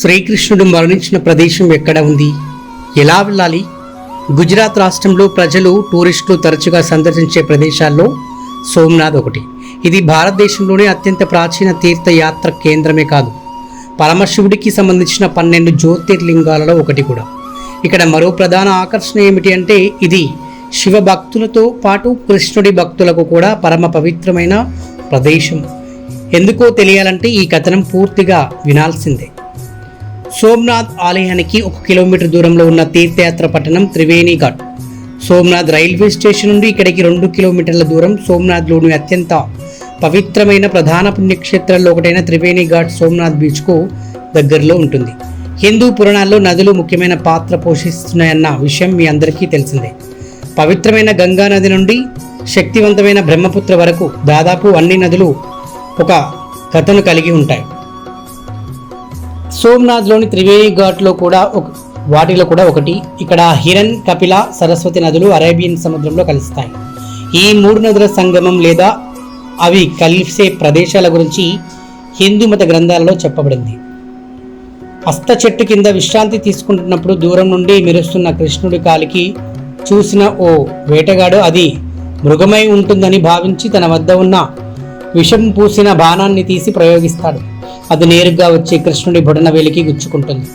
శ్రీకృష్ణుడు మరణించిన ప్రదేశం ఎక్కడ ఉంది? ఎలా వెళ్ళాలి? గుజరాత్ రాష్ట్రంలో ప్రజలు టూరిస్టులు తరచుగా సందర్శించే ప్రదేశాల్లో సోమనాథ్ ఒకటి. ఇది భారతదేశంలోనే అత్యంత ప్రాచీన తీర్థయాత్ర కేంద్రమే కాదు. పరమశివుడికి సంబంధించిన పన్నెండు జ్యోతిర్లింగాలలో ఒకటి కూడా. ఇక్కడ మరో ప్రధాన ఆకర్షణ ఏమిటి అంటే ఇది శివ భక్తులతో పాటు కృష్ణుడి భక్తులకు కూడా పరమ పవిత్రమైన ప్రదేశం. ఎందుకో తెలియాలంటే ఈ కథనం పూర్తిగా వినాల్సిందే. సోమనాథ్ ఆలయానికి ఒక కిలోమీటర్ దూరంలో ఉన్న తీర్థయాత్ర పట్టణం త్రివేణి ఘాట్. సోమనాథ్ రైల్వే స్టేషన్ నుండి ఇక్కడికి రెండు కిలోమీటర్ల దూరం సోమనాథ్లోని అత్యంత పవిత్రమైన ప్రధాన పుణ్యక్షేత్రాల్లో ఒకటైన త్రివేణి ఘాట్ సోమనాథ్ బీచ్కు దగ్గరలో ఉంటుంది. హిందూ పురాణాల్లో నదులు ముఖ్యమైన పాత్ర పోషిస్తున్నాయన్న విషయం మీ అందరికీ తెలిసిందే. పవిత్రమైన గంగా నది నుండి శక్తివంతమైన బ్రహ్మపుత్ర వరకు దాదాపు అన్ని నదులు ఒక కథను కలిగి ఉంటాయి. సోమనాథ్లోని త్రివేణి ఘాట్లో కూడా ఒక వాటిలో కూడా ఒకటి. ఇక్కడ హిరణ్ కపిల సరస్వతి నదులు అరేబియన్ సముద్రంలో కలుస్తాయి. ఈ మూడు నదుల సంగమం లేదా అవి కలిసే ప్రదేశాల గురించి హిందూ మత గ్రంథాలలో చెప్పబడింది. అస్త చెట్టు కింద విశ్రాంతి తీసుకుంటున్నప్పుడు దూరం నుండి మెరుస్తున్న కృష్ణుడి కాలికి చూసిన ఓ వేటగాడు అది మృగమై ఉంటుందని భావించి తన వద్ద ఉన్న విషం పూసిన బాణాన్ని తీసి ప్రయోగిస్తాడు. అది నేరుగా వచ్చి కృష్ణుడి బుడన వేలికి గుచ్చుకుంటుంది.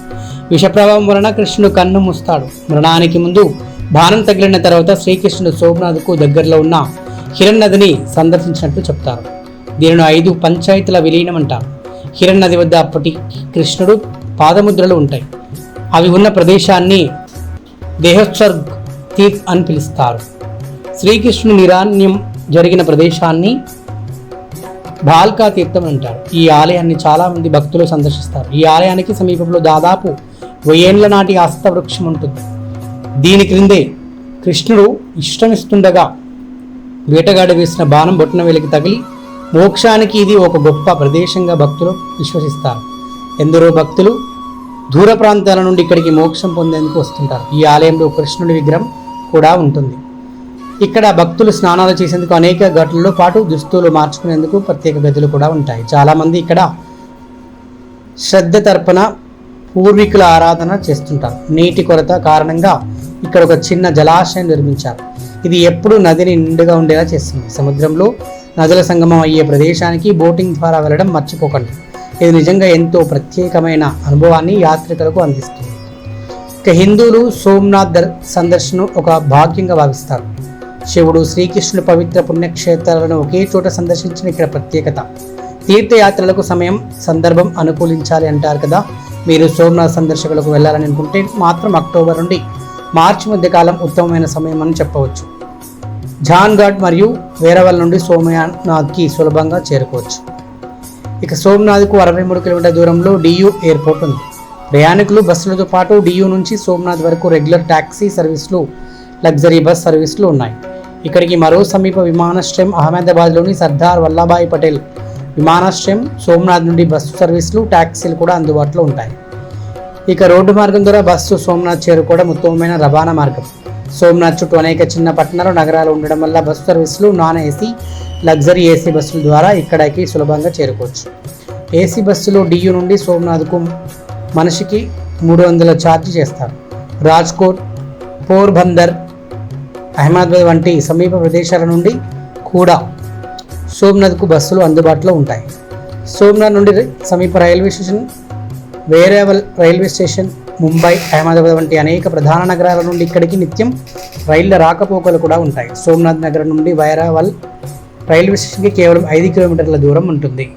విషప్రభావం వలన కృష్ణుడు కన్ను మూస్తాడు. మరణానికి ముందు బాణం తగిలిన తర్వాత శ్రీకృష్ణుడు సోమనాథ్కు దగ్గరలో ఉన్న హిరణ్ నదిని సందర్శించినట్టు చెప్తారు. దీనిని ఐదు పంచాయతీల విలీనం అంటారు. హిరణ్ నది వద్ద అప్పటి కృష్ణుడు పాదముద్రలు ఉంటాయి. అవి ఉన్న ప్రదేశాన్ని దేహోత్సర్గ్ తీర్థ్ అని పిలుస్తారు. శ్రీకృష్ణుని నిరాన్యం జరిగిన ప్రదేశాన్ని బాల్కా తీర్థం అంటారు ఈ ఆలయాన్ని చాలా మంది భక్తులు సందర్శిస్తారు. ఈ ఆలయానికి సమీపంలో దాదాపు వెయ్యేండ్ల నాటి ఆస్త వృక్షం ఉంటుంది దీని క్రిందే కృష్ణుడు ఇష్టమిస్తుండగా వేటగాడి వేసిన బాణం బొట్టన వేలికి తగిలి మోక్షానికి ఇది ఒక గొప్ప ప్రదేశంగా భక్తులు విశ్వసిస్తారు. ఎందరో భక్తులు దూర ప్రాంతాల నుండి ఇక్కడికి మోక్షం పొందేందుకు వస్తుంటారు. ఈ ఆలయంలో కృష్ణుడి విగ్రహం కూడా ఉంటుంది. ఇక్కడ భక్తులు స్నానాలు చేసేందుకు అనేక గట్లతో పాటు దుస్తులు మార్చుకునేందుకు ప్రత్యేక గదులు కూడా ఉంటాయి. చాలామంది ఇక్కడ శ్రద్ధ తర్పణ పూర్వీకుల ఆరాధన చేస్తుంటారు. నీటి కొరత కారణంగా ఇక్కడ ఒక చిన్న జలాశయం నిర్మించారు. ఇది ఎప్పుడూ నదిని నిండుగా ఉండేలా చేస్తుంది. సముద్రంలో నదుల సంగమం అయ్యే ప్రదేశానికి బోటింగ్ ద్వారా వెళ్ళడం మర్చిపోకండి. ఇది నిజంగా ఎంతో ప్రత్యేకమైన అనుభవాన్ని యాత్రికులకు అందిస్తుంది. ఇక హిందువులు సోమనాథ్ దర్ సందర్శనం ఒక భాగ్యంగా భావిస్తారు. శివుడు శ్రీకృష్ణుడు పవిత్ర పుణ్యక్షేత్రాలను ఒకే చోట సందర్శించిన ఇక్కడ ప్రత్యేకత. తీర్థయాత్రలకు సమయం సందర్భం అనుకూలించాలి అంటారు కదా. మీరు సోమనాథ్ సందర్శకులకు వెళ్ళాలని అనుకుంటే మాత్రం అక్టోబర్ నుండి మార్చి మధ్యకాలం ఉత్తమమైన సమయం అని చెప్పవచ్చు. జాన్ఘాట్ మరియు వేరవల్ నుండి సోమనాథ్కి సులభంగా చేరుకోవచ్చు. ఇక సోమనాథ్కు అరవై మూడు కిలోమీటర్ల దూరంలో డియూ ఎయిర్పోర్ట్ ఉంది. ప్రయాణికులు బస్సులతో పాటు డియూ నుంచి సోమనాథ్ వరకు రెగ్యులర్ ట్యాక్సీ సర్వీసులు లగ్జరీ బస్ సర్వీసులు ఉన్నాయి. ఇక్కడికి మరో సమీప విమానాశ్రయం అహ్మదాబాద్లోని సర్దార్ వల్లభాయ్ పటేల్ విమానాశ్రయం సోమనాథ్ నుండి బస్సు సర్వీసులు ట్యాక్సీలు కూడా అందుబాటులో ఉంటాయి. ఇక రోడ్డు మార్గం ద్వారా బస్సు సోమనాథ్ చేరుకోవడం ఉత్తమమైన రవాణా మార్గం. సోమనాథ్ చుట్టూ అనేక చిన్న పట్టణాలు నగరాలు ఉండడం వల్ల బస్సు సర్వీసులు నాన్ ఏసీ లగ్జరీ ఏసీ బస్సుల ద్వారా ఇక్కడికి సులభంగా చేరుకోవచ్చు. ఏసీ బస్సులో డియు నుండి సోమనాథ్కు మనిషికి మూడు వందల ఛార్జ్ చేస్తారు. రాజ్కోట్ పోర్బందర్ అహ్మదాబాద్ వంటి సమీప ప్రదేశాల నుండి కూడా సోమనాథ్కు బస్సులు అందుబాటులో ఉంటాయి. సోమనాథ్ నుండి సమీప railway station Veraval railway station Mumbai Ahmedabad వంటి అనేక ప్రధాన నగరాల నుండి ఇక్కడికి నిత్యం రైళ్ళ రాకపోకలు కూడా ఉంటాయి. సోమనాథ్ నగరం నుండి వైరావల్ రైల్వే స్టేషన్కి కేవలం ఐదు కిలోమీటర్ల దూరం ఉంటుంది.